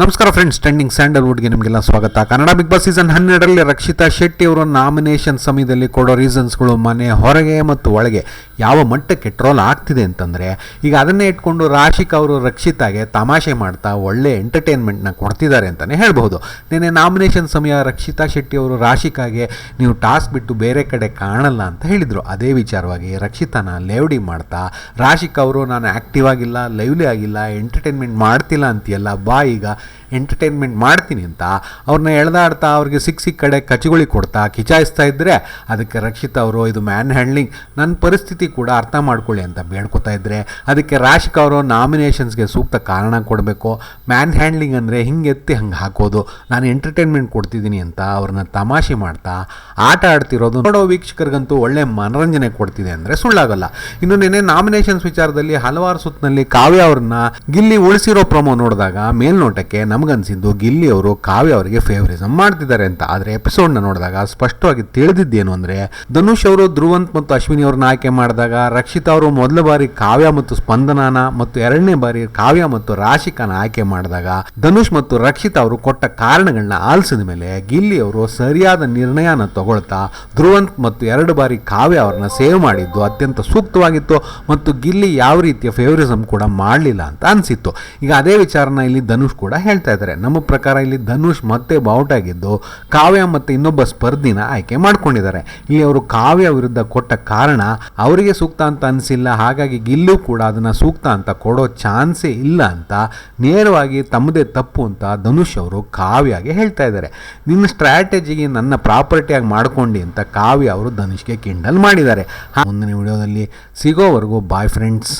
ನಮಸ್ಕಾರ friends trending ಸ್ಯಾಂಡಲ್ವುಡ್ಗೆ ನಿಮಗೆಲ್ಲ ಸ್ವಾಗತ. ಕನ್ನಡ ಬಿಗ್ ಬಾಸ್ ಸೀಸನ್ ಹನ್ನೆರಡರಲ್ಲಿ ರಕ್ಷಿತಾ ಶೆಟ್ಟಿ ಅವರು ನಾಮಿನೇಷನ್ ಸಮಯದಲ್ಲಿ ಕೊಡೋ ರೀಸನ್ಸ್ಗಳು ಮನೆ ಹೊರಗೆ ಮತ್ತು ಒಳಗೆ. ಯಾವ ಮಟ್ಟಕ್ಕೆ ಟ್ರೋಲ್ ಆಗ್ತಿದೆ ಅಂತಂದರೆ, ಈಗ ಅದನ್ನೇ ಇಟ್ಕೊಂಡು ರಾಶಿಕ್ ಅವರು ರಕ್ಷಿತಾಗೆ ತಮಾಷೆ ಮಾಡ್ತಾ ಒಳ್ಳೆ ಎಂಟರ್ಟೈನ್ಮೆಂಟ್ನ ಕೊಡ್ತಿದ್ದಾರೆ ಅಂತಲೇ ಹೇಳ್ಬೋದು ನಿನ್ನೆ ನಾಮಿನೇಷನ್ ಸಮಯ ರಕ್ಷಿತಾ ಶೆಟ್ಟಿ ಅವರು ರಾಶಿಕಾಗೆ ನೀವು ಟಾಸ್ಕ್ ಬಿಟ್ಟು ಬೇರೆ ಕಡೆ ಕಾಣಲ್ಲ ಅಂತ ಹೇಳಿದರು. ಅದೇ ವಿಚಾರವಾಗಿ ರಕ್ಷಿತಾನ ಲೇವಡಿ ಮಾಡ್ತಾ, ರಾಶಿಕ್ ಅವರು ನಾನು ಆ್ಯಕ್ಟಿವ್ ಆಗಿಲ್ಲ ಲೈವ್ಲಿ ಆಗಿಲ್ಲ ಎಂಟರ್ಟೈನ್ಮೆಂಟ್ ಮಾಡ್ತಿಲ್ಲ ಅಂತೀಯಲ್ಲ, ಬಾ ಈಗ ಎಂಟರ್ಟೈನ್ಮೆಂಟ್ ಮಾಡ್ತೀನಿ ಅಂತ ಅವ್ರನ್ನ ಎಳೆದಾಡ್ತಾ ಅವ್ರಿಗೆ ಸಿಕ್ಕ ಸಿಕ್ಕ ಕಡೆ ಕಚಿಗುಳಿ ಕೊಡ್ತಾ ಕಿಚಾಯಿಸ್ತಾ ಇದ್ದರೆ ಅದಕ್ಕೆ ರಕ್ಷಿತ್ ಅವರು, ಇದು ಮ್ಯಾನ್ ಹ್ಯಾಂಡ್ಲಿಂಗ್ ನನ್ನ ಪರಿಸ್ಥಿತಿ ಕೂಡ ಅರ್ಥ ಮಾಡ್ಕೊಳ್ಳಿ ಅಂತ ಬೇಡ್ಕೊತಾ ಇದ್ದರೆ ಅದಕ್ಕೆ ರಾಶಿಕ್ ಅವರು ನಾಮಿನೇಷನ್ಸ್ಗೆ ಸೂಕ್ತ ಕಾರಣ ಕೊಡಬೇಕು. ಮ್ಯಾನ್ ಹ್ಯಾಂಡ್ಲಿಂಗ್ ಅಂದರೆ ಹಿಂಗೆ ಎತ್ತಿ ಹಂಗೆ ಹಾಕೋದು. ನಾನು ಎಂಟರ್ಟೈನ್ಮೆಂಟ್ ಕೊಡ್ತಿದ್ದೀನಿ ಅಂತ ಅವ್ರನ್ನ ತಮಾಷೆ ಮಾಡ್ತಾ ಆಟ ಆಡ್ತಿರೋದು ನೋಡೋ ವೀಕ್ಷಕರಿಗಂತೂ ಒಳ್ಳೆ ಮನರಂಜನೆ ಕೊಡ್ತಿದೆ ಅಂದರೆ ಸುಳ್ಳಾಗಲ್ಲ. ಇನ್ನು ನಿನ್ನೆ ನಾಮಿನೇಷನ್ಸ್ ವಿಚಾರದಲ್ಲಿ ಹಲವಾರು ಸುತ್ತಿನಲ್ಲಿ ಕಾವ್ಯ ಅವ್ರನ್ನ ಗಿಲ್ಲಿ ಉಳಿಸಿರೋ ಪ್ರೊಮೋ ನೋಡಿದಾಗ ಮೇಲ್ನೋಟಕ್ಕೆ ನಮಗನ್ಸಿದ್ದು ಗಿಲ್ಲಿ ಅವರು ಕಾವ್ಯ ಅವರಿಗೆ ಫೇವರಿಸಮ್ ಮಾಡ್ತಿದ್ದಾರೆ ಅಂತ. ಆದರೆ ಎಪಿಸೋಡ್ನ ನೋಡಿದಾಗ ಸ್ಪಷ್ಟವಾಗಿ ತಿಳಿದಿದ್ದೇನು ಅಂದರೆ, ಧನುಷ್ ಅವರು, ಧ್ರುವಂತ್ ಮತ್ತು ಅಶ್ವಿನಿ ಅವ್ರನ್ನ ಆಯ್ಕೆ ಮಾಡಿದಾಗ ರಕ್ಷಿತಾ ಅವರು ಮೊದಲ ಬಾರಿ ಕಾವ್ಯ ಮತ್ತು ಸ್ಪಂದನಾನ ಮತ್ತು ಎರಡನೇ ಬಾರಿ ಕಾವ್ಯ ಮತ್ತು ರಾಶಿಕಾನ ಆಯ್ಕೆ ಮಾಡಿದಾಗ ಧನುಷ್ ಮತ್ತು ರಕ್ಷಿತಾ ಅವರು ಕೊಟ್ಟ ಕಾರಣಗಳನ್ನ ಆಲಿಸಿದ ಮೇಲೆ ಗಿಲ್ಲಿ ಅವರು ಸರಿಯಾದ ನಿರ್ಣಯನ ತಗೊಳ್ತಾ ಧ್ರುವಂತ್ ಮತ್ತು ಎರಡು ಬಾರಿ ಕಾವ್ಯ ಅವ್ರನ್ನ ಸೇವ್ ಮಾಡಿದ್ದು ಅತ್ಯಂತ ಸೂಕ್ತವಾಗಿತ್ತು ಮತ್ತು ಗಿಲ್ಲಿ ಯಾವ ರೀತಿಯ ಫೇವರಿಸಮ್ ಕೂಡ ಮಾಡಲಿಲ್ಲ ಅಂತ ಅನಿಸಿತ್ತು. ಈಗ ಅದೇ ವಿಚಾರನ ಇಲ್ಲಿ ಧನುಷ್ ಕೂಡ ಹೇಳ್ತಾ ಇದ್ದಾರೆ, ನಮ್ಮ ಪ್ರಕಾರ ಇಲ್ಲಿ ಧನುಷ್ ಮತ್ತೆ ಬೌಟ್ ಆಗಿದ್ದು ಕಾವ್ಯ ಮತ್ತು ಇನ್ನೊಬ್ಬ ಸ್ಪರ್ಧಿನ ಆಯ್ಕೆ ಮಾಡ್ಕೊಂಡಿದ್ದಾರೆ. ಇಲ್ಲಿ ಅವರು ಕಾವ್ಯ ವಿರುದ್ಧ ಕೊಟ್ಟ ಕಾರಣ ಅವರಿಗೆ ಸೂಕ್ತ ಅಂತ ಅನಿಸಿಲ್ಲ, ಹಾಗಾಗಿ ಗಿಲ್ಲು ಕೂಡ ಅದನ್ನು ಸೂಕ್ತ ಅಂತ ಕೊಡೋ ಚಾನ್ಸೇ ಇಲ್ಲ ಅಂತ ನೇರವಾಗಿ ತಮ್ಮದೇ ತಪ್ಪು ಅಂತ ಧನುಷ್ ಅವರು ಕಾವ್ಯಗೆ ಹೇಳ್ತಾ ಇದ್ದಾರೆ. ನಿನ್ನ ಸ್ಟ್ರಾಟಜಿಗೆ ನನ್ನ ಪ್ರಾಪರ್ಟಿಯಾಗಿ ಮಾಡ್ಕೊಂಡು ಅಂತ ಕಾವ್ಯ ಅವರು ಧನುಷ್ಗೆ ಕಿಂಡಲ್ ಮಾಡಿದ್ದಾರೆ. ಮುಂದಿನ ವಿಡಿಯೋದಲ್ಲಿ ಸಿಗೋವರೆಗೂ ಬಾಯ್ ಫ್ರೆಂಡ್ಸ್